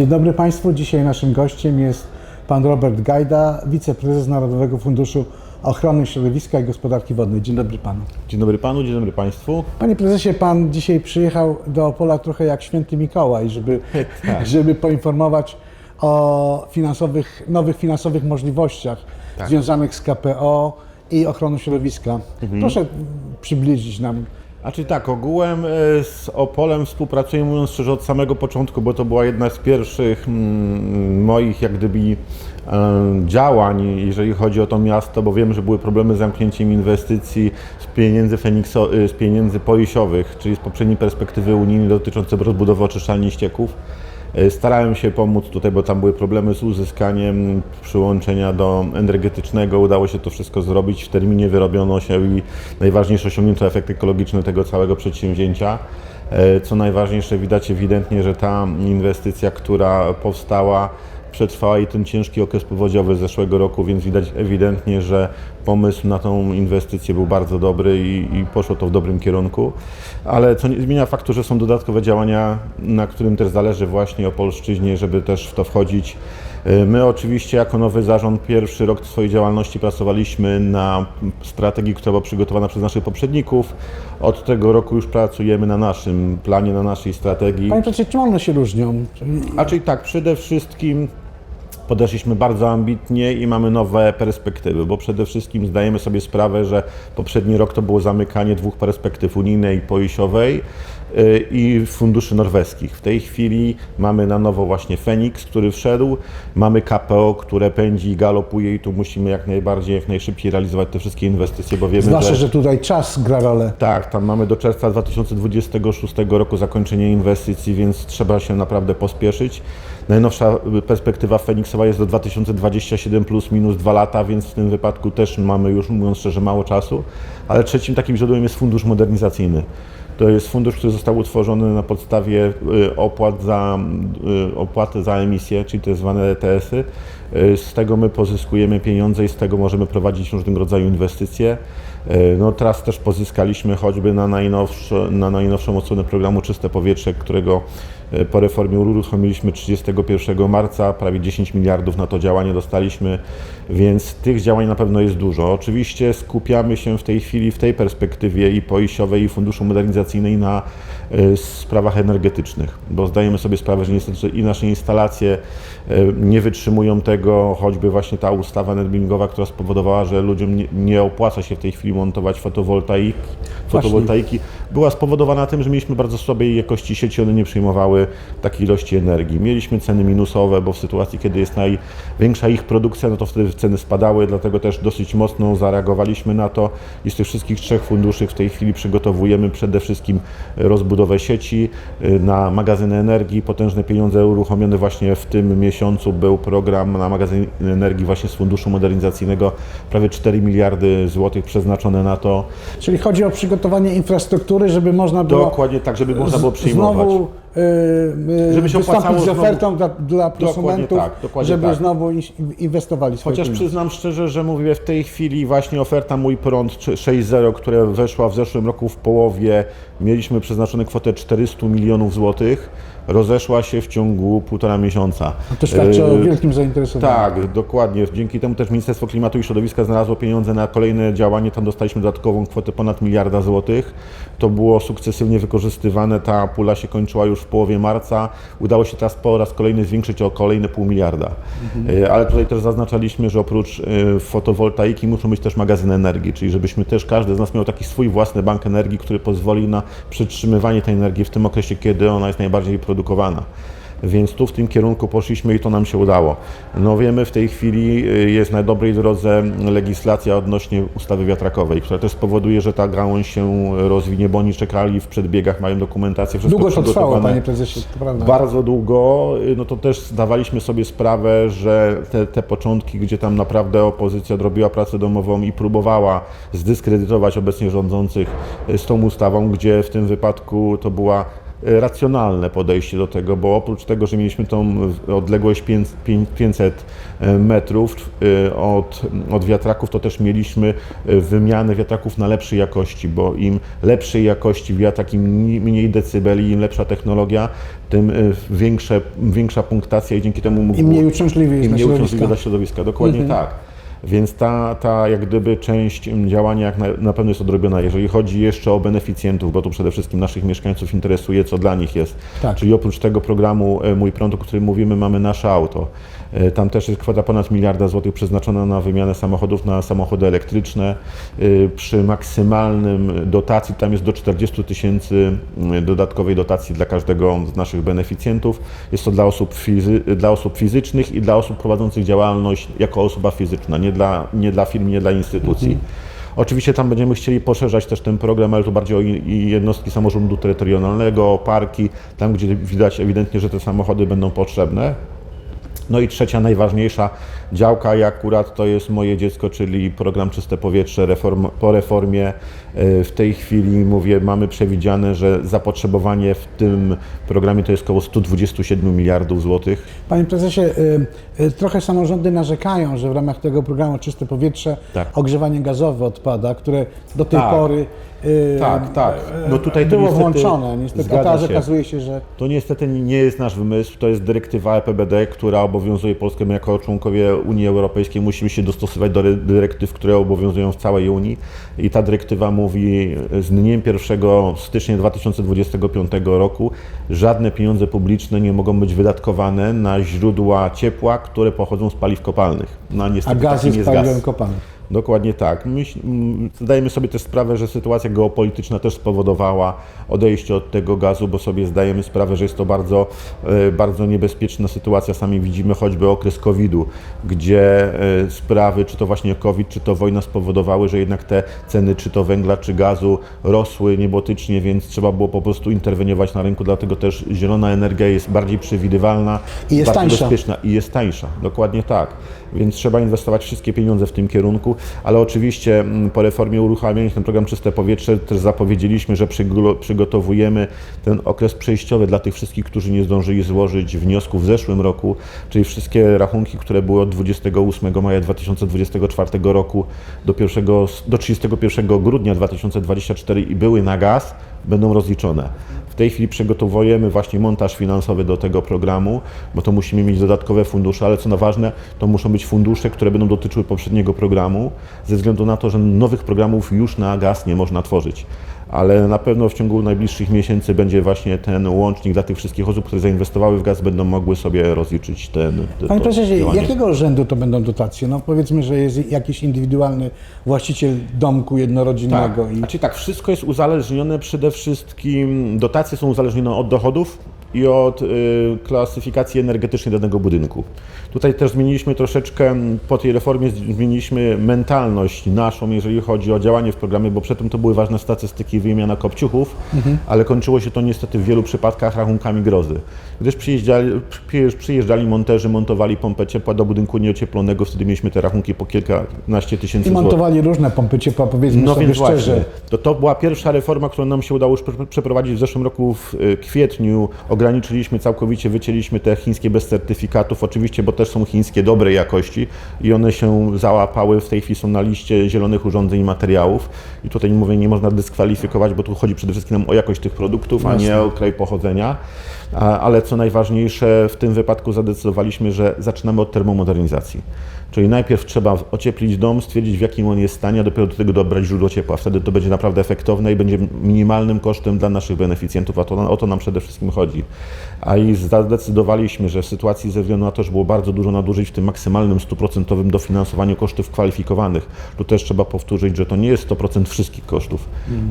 Dzień dobry Państwu. Dzisiaj naszym gościem jest Pan Robert Gajda, wiceprezes Narodowego Funduszu Ochrony Środowiska i Gospodarki Wodnej. Dzień dobry Panu. Dzień dobry panu, dzień dobry państwu. Panie prezesie, Pan dzisiaj przyjechał do Opola trochę jak święty Mikołaj, żeby, Tak. żeby poinformować o finansowych, nowych finansowych możliwościach Tak. związanych z KPO i ochroną środowiska. Mhm. Proszę przybliżyć nam A czy tak, ogółem e, z Opolem współpracuję, mówiąc szczerze, od samego początku, bo to była jedna z pierwszych mm, moich, jak gdyby, e, działań, jeżeli chodzi o to miasto, bo wiem, że były problemy z zamknięciem inwestycji z pieniędzy, Fenikso, e, z pieniędzy poisiowych, czyli z poprzedniej perspektywy unijnej dotyczącej rozbudowy oczyszczalni ścieków. E, Starałem się pomóc tutaj, bo tam były problemy z uzyskaniem przyłączenia do energetycznego. Udało się to wszystko zrobić. W terminie wyrobiono się i najważniejsze osiągnięto efekt ekologiczny tego całego przedsięwzięcia. E, Co najważniejsze, widać ewidentnie, że ta inwestycja, która powstała, przetrwała i ten ciężki okres powodziowy zeszłego roku, więc widać ewidentnie, że pomysł na tą inwestycję był bardzo dobry i, i poszło to w dobrym kierunku. Ale co nie zmienia faktu, że są dodatkowe działania, na którym też zależy właśnie o polszczyźnie, żeby też w to wchodzić. Y, My oczywiście jako nowy zarząd pierwszy rok swojej działalności pracowaliśmy na strategii, która była przygotowana przez naszych poprzedników. Od tego roku już pracujemy na naszym planie, na naszej strategii. Panie prezesie, czym one się różnią? A czyli tak, przede wszystkim podeszliśmy bardzo ambitnie i mamy nowe perspektywy, bo przede wszystkim zdajemy sobie sprawę, że poprzedni rok to było zamykanie dwóch perspektyw unijnej i poisiowej y, i funduszy norweskich. W tej chwili mamy na nowo właśnie Feniks, który wszedł, mamy KPO, które pędzi i galopuje i tu musimy jak najbardziej, jak najszybciej realizować te wszystkie inwestycje, bo wiemy, Zwłaszcza, że... że tutaj czas gra rolę. Tak, tam mamy do czerwca 2026 roku zakończenie inwestycji, więc trzeba się naprawdę pospieszyć. Najnowsza perspektywa Feniksowa jest do 2027 plus minus 2 lata, więc w tym wypadku też mamy już, mówiąc szczerze, mało czasu. Ale trzecim takim źródłem jest fundusz modernizacyjny. To jest fundusz, który został utworzony na podstawie y, opłat za, y, opłaty za emisję, czyli te zwane ETS-y. Y, Z tego my pozyskujemy pieniądze i z tego możemy prowadzić różnego rodzaju inwestycje. Y, No teraz też pozyskaliśmy choćby na, najnowsze, na najnowszą odsłonę programu Czyste Powietrze, którego y, po reformie uruchomiliśmy 31 marca, prawie 10 miliardów na to działanie dostaliśmy, więc tych działań na pewno jest dużo. Oczywiście skupiamy się w tej chwili w tej perspektywie i poisiowej i Funduszu Modernizacyjnej na y, sprawach energetycznych, bo zdajemy sobie sprawę, że niestety i nasze instalacje y, nie wytrzymują tego, choćby właśnie ta ustawa energingowa, która spowodowała, że ludziom nie, nie opłaca się w tej chwili montować fotowoltaik, fotowoltaiki, była spowodowana tym, że mieliśmy bardzo słabej jakości sieci, one nie przyjmowały takiej ilości energii. Mieliśmy ceny minusowe, bo w sytuacji, kiedy jest największa ich produkcja, no to wtedy ceny spadały, dlatego też dosyć mocno zareagowaliśmy na to i z tych wszystkich trzech funduszy w tej chwili przygotowujemy przede wszystkim rozbudowę sieci y, na magazyny energii, potężne pieniądze uruchomione właśnie w tym miesiącu był program na magazyn energii właśnie z Funduszu Modernizacyjnego, prawie 4 miliardy złotych przeznaczone na to. Czyli chodzi o przygotowanie infrastruktury, żeby można było Dokładnie tak, żeby można było przyjmować. znowu Żeby się wystąpić z ofertą dla, dla prosumentów, tak, żeby tak. znowu in- inwestowali swoje Chociaż pieniądze. przyznam szczerze, że mówię w tej chwili właśnie oferta Mój Prąd 6.0, która weszła w zeszłym roku w połowie, mieliśmy przeznaczone kwotę 400 milionów złotych, rozeszła się w ciągu półtora miesiąca. To świadczy o Yy, wielkim zainteresowaniu. Tak, dokładnie. Dzięki temu też Ministerstwo Klimatu i Środowiska znalazło pieniądze na kolejne działanie. Tam dostaliśmy dodatkową kwotę ponad miliarda złotych. To było sukcesywnie wykorzystywane. Ta pula się kończyła już w połowie marca. Udało się teraz po raz kolejny zwiększyć o kolejne pół miliarda. E, Ale tutaj też zaznaczaliśmy, że oprócz e, fotowoltaiki muszą być też magazyny energii, czyli żebyśmy też każdy z nas miał taki swój własny bank energii, który pozwoli na przetrzymywanie tej energii w tym okresie, kiedy ona jest najbardziej produkowana. Więc tu w tym kierunku poszliśmy i to nam się udało. No wiemy, w tej chwili y, jest na dobrej drodze legislacja odnośnie ustawy wiatrakowej, która też spowoduje, że ta gałąź się rozwinie, bo oni czekali w przedbiegach, mają dokumentację, wszystko Długo to trwało, panie prezesie, to prawda. Bardzo długo, y, no to też zdawaliśmy sobie sprawę, że te, te początki, gdzie tam naprawdę opozycja odrobiła pracę domową i próbowała zdyskredytować obecnie rządzących y, z tą ustawą, gdzie w tym wypadku to była racjonalne podejście do tego, bo oprócz tego, że mieliśmy tą odległość pięć- pięć- 500 metrów e, od, od wiatraków, to też mieliśmy wymianę wiatraków na lepszej jakości, bo im lepszej jakości wiatrak, im mniej- decybeli, im lepsza technologia, tym większe, większa punktacja i dzięki temu mógł I mniej uciążliwy jest mniej dla środowiska. Dokładnie tak. Więc ta, ta jak gdyby część działania jak na, na pewno jest odrobiona. Jeżeli chodzi jeszcze o beneficjentów, bo tu przede wszystkim naszych mieszkańców interesuje, co dla nich jest. Tak. Czyli oprócz tego programu e, Mój Prąd, o którym mówimy, mamy nasze auto. E, Tam też jest kwota ponad miliarda złotych przeznaczona na wymianę samochodów na samochody elektryczne. E, Przy maksymalnym dotacji, tam jest do 40 tysięcy mm, dodatkowej dotacji dla każdego z naszych beneficjentów. Jest to dla osób, fizy, dla osób fizycznych i dla osób prowadzących działalność jako osoba fizyczna, nie dla, nie dla firm, nie dla instytucji. Oczywiście tam będziemy chcieli poszerzać też ten program, ale to bardziej o jednostki samorządu terytorialnego, o parki, tam gdzie widać ewidentnie, że te samochody będą potrzebne. No i trzecia, najważniejsza działka i akurat to jest moje dziecko, czyli program Czyste Powietrze reform, po reformie. e, W tej chwili mówię, mamy przewidziane, że zapotrzebowanie w tym programie to jest około 127 miliardów złotych. Panie prezesie, y, y, trochę samorządy narzekają, że w ramach tego programu Czyste Powietrze Tak. ogrzewanie gazowe odpada, które do tej Tak. pory Tak, tak. y, No tutaj to było niestety włączone. Niestety, a teraz się. okazuje się, że To niestety nie jest nasz wymysł, to jest dyrektywa EPBD, która obowiązuje Polskę. My jako członkowie Unii Europejskiej musimy się dostosować do dyrektyw, które obowiązują w całej Unii i ta dyrektywa mówi z dniem 1 stycznia 2025 roku żadne pieniądze publiczne nie mogą być wydatkowane na źródła ciepła, które pochodzą z paliw kopalnych. No, a niestety gaz takim jest jest paliwem gaz. kopalnym. Dokładnie tak. Myśl, m, zdajemy sobie też sprawę, że sytuacja geopolityczna też spowodowała odejście od tego gazu, bo sobie zdajemy sprawę, że jest to bardzo, e, bardzo niebezpieczna sytuacja. Sami widzimy choćby okres COVID-u, gdzie e, sprawy, czy to właśnie COVID, czy to wojna spowodowały, że jednak te ceny, czy to węgla, czy gazu rosły niebotycznie, więc trzeba było po prostu interweniować na rynku, dlatego też zielona energia jest bardziej przewidywalna, I jest bardziej tańsza. bezpieczna i jest tańsza. Dokładnie tak. Więc trzeba inwestować wszystkie pieniądze w tym kierunku, ale oczywiście mm, po reformie uruchamiając ten program Czyste Powietrze też zapowiedzieliśmy, że przygo- przygotowujemy ten okres przejściowy dla tych wszystkich, którzy nie zdążyli złożyć wniosku w zeszłym roku, czyli wszystkie rachunki, które były od 28 maja 2024 roku do, 1, do 31 grudnia 2024 i były na gaz, będą rozliczone. Tej chwili przygotowujemy właśnie montaż finansowy do tego programu, bo to musimy mieć dodatkowe fundusze, ale co na ważne, to muszą być fundusze, które będą dotyczyły poprzedniego programu, ze względu na to, że nowych programów już na gaz nie można tworzyć. Ale na pewno w ciągu najbliższych miesięcy będzie właśnie ten łącznik dla tych wszystkich osób, które zainwestowały w gaz, będą mogły sobie rozliczyć ten. te- Panie prezesie, działanie. jakiego rzędu to będą dotacje? No powiedzmy, że jest jakiś indywidualny właściciel domku jednorodzinnego Tak. i Znaczy tak, wszystko jest uzależnione przede wszystkim, dotacje są uzależnione od dochodów i od y, klasyfikacji energetycznej danego budynku. Tutaj też zmieniliśmy troszeczkę, po tej reformie zmieniliśmy mentalność naszą, jeżeli chodzi o działanie w programie, bo przedtem to były ważne statystyki i wymiana kopciuchów, ale kończyło się to niestety w wielu przypadkach rachunkami grozy. Gdyż przyjeżdżali, przy- przyjeżdżali monterzy, montowali pompę ciepła do budynku nieocieplonego, wtedy mieliśmy te rachunki po kilkanaście tysięcy i złotych. montowali różne pompy ciepła, powiedzmy No sobie więc szczerze. właśnie, to, to była pierwsza reforma, którą nam się udało już prze- przeprowadzić w zeszłym roku w y, kwietniu. Ograniczyliśmy całkowicie, wycięliśmy te chińskie bez certyfikatów, oczywiście, bo też są chińskie dobrej jakości i one się załapały, w tej chwili są na liście zielonych urządzeń i materiałów. I tutaj mówię, nie można dyskwalifikować, bo tu chodzi przede wszystkim o jakość tych produktów, a nie o kraj pochodzenia. Ale co najważniejsze, w tym wypadku zadecydowaliśmy, że zaczynamy od termomodernizacji. Czyli najpierw trzeba ocieplić dom, stwierdzić w jakim on jest stanie, a dopiero do tego dobrać źródło ciepła. Wtedy to będzie naprawdę efektowne i będzie minimalnym kosztem dla naszych beneficjentów, a to, o to nam przede wszystkim chodzi. A i zadecydowaliśmy, że w sytuacji ze względu na to, że było bardzo dużo nadużyć w tym maksymalnym stuprocentowym dofinansowaniu kosztów kwalifikowanych, tu też trzeba powtórzyć, że to nie jest 100% wszystkich kosztów.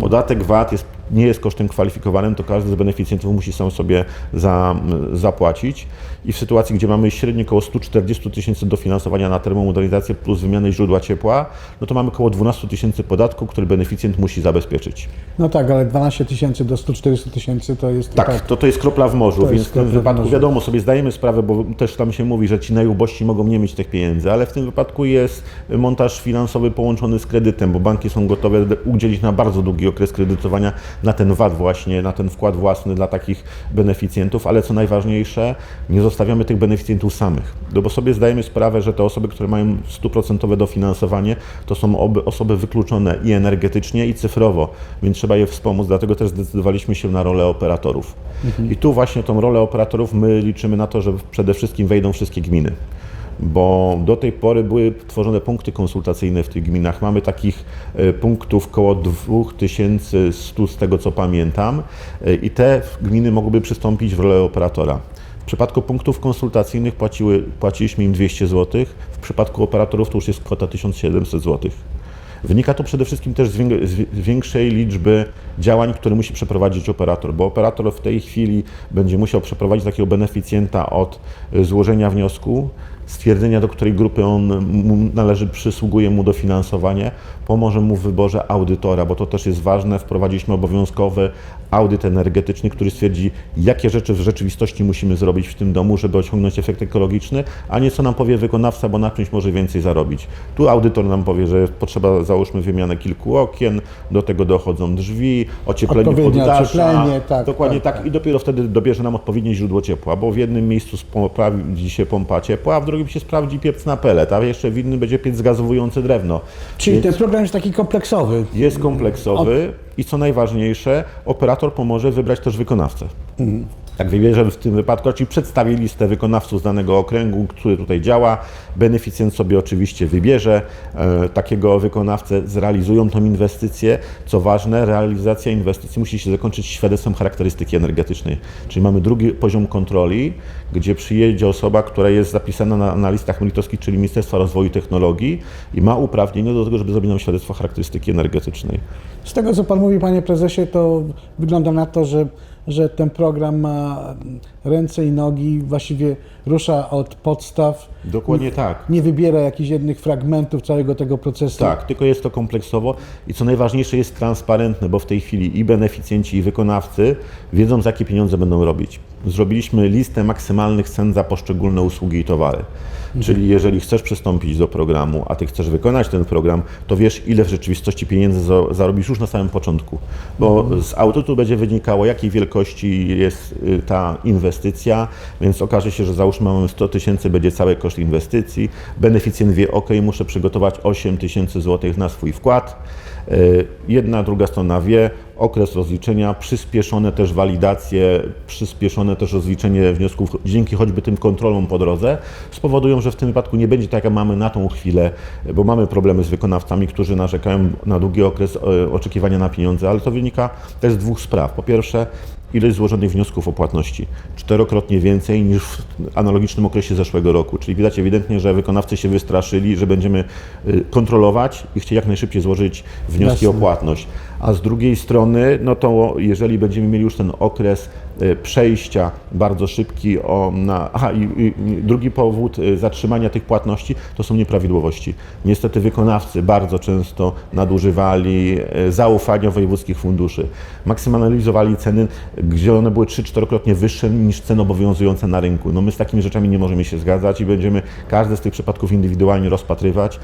Podatek VAT jest, nie jest kosztem kwalifikowanym, to każdy z beneficjentów musi sam sobie za, zapłacić. I w sytuacji, gdzie mamy średnio około 140 tysięcy dofinansowania na termomodernizację plus wymianę źródła ciepła, no to mamy około 12 tysięcy podatku, który beneficjent musi zabezpieczyć. No tak, ale 12 tysięcy do 140 tysięcy to jest Tak, to, to jest kropla w morzu, To więc w tym wypadku wiadomo, sobie zdajemy sprawę, bo też tam się mówi, że ci najubożsi mogą nie mieć tych pieniędzy, ale w tym wypadku jest montaż finansowy połączony z kredytem, bo banki są gotowe udzielić na bardzo długi okres kredytowania na ten VAT właśnie, na ten wkład własny dla takich beneficjentów, ale co najważniejsze, nie zostawiamy tych beneficjentów samych, no bo sobie zdajemy sprawę, że te osoby, które mają stuprocentowe dofinansowanie, to są oby osoby wykluczone i energetycznie, i cyfrowo, więc trzeba je wspomóc, dlatego też zdecydowaliśmy się na rolę operatorów. I tu właśnie tą rolę operatorów my liczymy na to, że przede wszystkim wejdą wszystkie gminy bo do tej pory były tworzone punkty konsultacyjne w tych gminach. Mamy takich e, punktów około 2100 z tego co pamiętam e, i te gminy mogłyby przystąpić w rolę operatora. W przypadku punktów konsultacyjnych płaciły, płaciliśmy im 200 zł, w przypadku operatorów to już jest kwota 1700 zł. Wynika to przede wszystkim też z wię- z większej liczby działań, które musi przeprowadzić operator, bo operator w tej chwili będzie musiał przeprowadzić takiego beneficjenta od y, złożenia wniosku, stwierdzenia, do której grupy on należy, przysługuje mu dofinansowanie, pomoże mu w wyborze audytora, bo to też jest ważne. Wprowadziliśmy obowiązkowy audyt energetyczny, który stwierdzi, jakie rzeczy w rzeczywistości musimy zrobić w tym domu, żeby osiągnąć efekt ekologiczny, a nie co nam powie wykonawca, bo na czymś może więcej zarobić. Tu audytor nam powie, że potrzeba, załóżmy, wymianę kilku okien, do tego dochodzą drzwi, ocieplenie poddasza. ocieplenie, tak, Dokładnie tak, tak, i dopiero wtedy dobierze nam odpowiednie źródło ciepła, bo w jednym miejscu sprawdzi się pompa ciepła, a w drugim się sprawdzi piec na pelet, a jeszcze w innym będzie piec zgazowujący drewno. Czyli Więc ten program jest taki kompleksowy. jest kompleksowy i co najważniejsze, operator pomoże wybrać też wykonawcę. Tak wybierze w tym wypadku, czyli przedstawi listę wykonawców z danego okręgu, który tutaj działa. Beneficjent sobie oczywiście wybierze e, takiego wykonawcę, zrealizują tą inwestycję. Co ważne, realizacja inwestycji musi się zakończyć świadectwem charakterystyki energetycznej. Czyli mamy drugi poziom kontroli, gdzie przyjedzie osoba, która jest zapisana na, na listach meritorskich, czyli Ministerstwa Rozwoju i Technologii i ma uprawnienie do tego, żeby zrobić nam świadectwo charakterystyki energetycznej. Z tego, co Pan mówi, Panie Prezesie, to wygląda na to, że, że ten program ma ręce i nogi, właściwie rusza od podstaw. Dokładnie tak. Nie wybiera jakichś jednych fragmentów całego tego procesu. Tak, tylko jest to kompleksowo i co najważniejsze jest transparentne, bo w tej chwili i beneficjenci, i wykonawcy wiedzą, za jakie pieniądze będą robić. Zrobiliśmy listę maksymalnych cen za poszczególne usługi i towary. Czyli jeżeli chcesz przystąpić do programu, a ty chcesz wykonać ten program, to wiesz, ile w rzeczywistości pieniędzy za- zarobisz już na samym początku. Bo z audytu będzie wynikało, jakiej wielkości jest y, ta inwestycja, więc okaże się, że załóżmy mamy 100 tysięcy, będzie cały koszt inwestycji. Beneficjent wie, ok, muszę przygotować 8 tysięcy złotych na swój wkład. Y, Jedna, druga strona wie, okres rozliczenia, przyspieszone też walidacje, przyspieszone też rozliczenie wniosków dzięki choćby tym kontrolom po drodze spowodują, że w tym wypadku nie będzie tak jak mamy na tą chwilę, bo mamy problemy z wykonawcami, którzy narzekają na długi okres e, oczekiwania na pieniądze, ale to wynika też z dwóch spraw. Po pierwsze, ilość złożonych wniosków o płatności. Czterokrotnie więcej niż w analogicznym okresie zeszłego roku. Czyli widać ewidentnie, że wykonawcy się wystraszyli, że będziemy y, kontrolować i chcieli jak najszybciej złożyć wnioski o Jasne. płatność. A z drugiej strony, no to jeżeli będziemy mieli już ten okres y, przejścia bardzo szybki o, na. Aha, i, i drugi powód y, zatrzymania tych płatności to są nieprawidłowości. Niestety wykonawcy bardzo często nadużywali y, zaufania wojewódzkich funduszy. Maksymalizowali ceny, gdzie one były 3-4krotnie wyższe niż ceny obowiązujące na rynku. No my z takimi rzeczami nie możemy się zgadzać i będziemy każdy z tych przypadków indywidualnie rozpatrywać.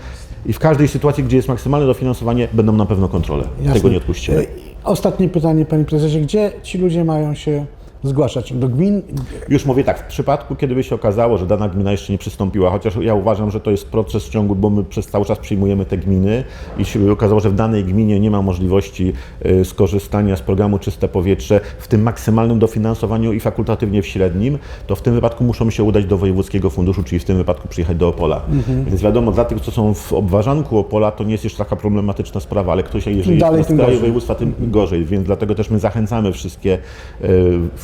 I w każdej sytuacji, gdzie jest maksymalne dofinansowanie, będą na pewno kontrole. Jasne. Tego nie odpuścimy. E, Ostatnie pytanie, Panie Prezesie. Gdzie ci ludzie mają się zgłaszać? Do gmin? Już mówię tak, w przypadku, kiedy by się okazało, że dana gmina jeszcze nie przystąpiła, chociaż ja uważam, że to jest proces w ciągu, bo my przez cały czas przyjmujemy te gminy i się by okazało, że w danej gminie nie ma możliwości y, skorzystania z programu Czyste Powietrze w tym maksymalnym dofinansowaniu i fakultatywnie w średnim, to w tym wypadku muszą się udać do wojewódzkiego funduszu, czyli w tym wypadku przyjechać do Opola. Mhm. Więc wiadomo, dla tych, co są w obwarzanku Opola, to nie jest jeszcze taka problematyczna sprawa, ale ktoś, jeżeli Dalej, jest na skraju województwa, tym gorzej, więc dlatego też my zachęcamy wszystkie, e,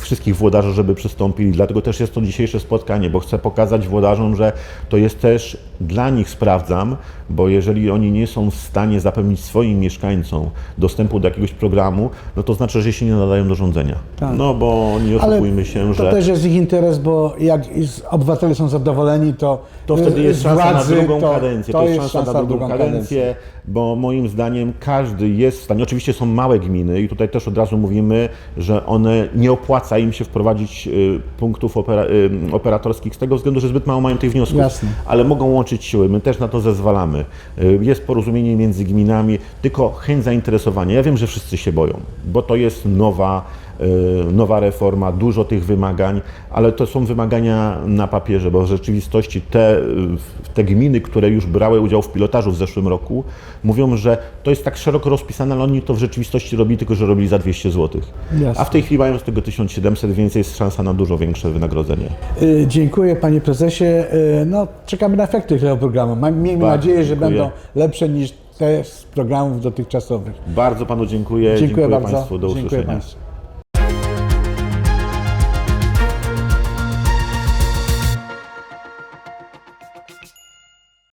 wszystkich włodarzy, żeby przystąpili. Dlatego też jest to dzisiejsze spotkanie, bo chcę pokazać włodarzom, że to jest też dla nich sprawdzam, bo jeżeli oni nie są w stanie zapewnić swoim mieszkańcom dostępu do jakiegoś programu, no to znaczy, że się nie nadają do rządzenia. Tak. No bo nie oszukujmy się, to że też jest ich interes, bo jak obywatele są zadowoleni, to to wtedy jest szansa władzy, na drugą to, kadencję. To, jest szansa, na drugą, kadencję, bo moim zdaniem każdy jest w stanie. Oczywiście są małe gminy i tutaj też od razu mówimy, że one nie opłaca im się wprowadzić y, punktów opera, y, operatorskich z tego względu, że zbyt mało mają tych wniosków. Jasne. Ale mogą łączyć siły. My też na to zezwalamy. Mamy. Y, Jest porozumienie między gminami, tylko chęć zainteresowania. Ja wiem, że wszyscy się boją, bo to jest nowa, nowa reforma, dużo tych wymagań, ale to są wymagania na papierze, bo w rzeczywistości te, y, te gminy, które już brały udział w pilotażu w zeszłym roku, mówią, że to jest tak szeroko rozpisane, ale oni to w rzeczywistości robili, tylko że robili za 200 zł. Jasne. A w tej chwili mają z tego 1700, więc jest szansa na dużo większe wynagrodzenie. Y, Dziękuję panie prezesie. Y, No, czekamy na efekty tego programu. Miejmy Bardzo nadzieję, że dziękuję. będą lepsze niż te z programów dotychczasowych. Bardzo panu dziękuję. Dziękuję, bardzo. Państwu. Do Dziękuję usłyszenia. państwu.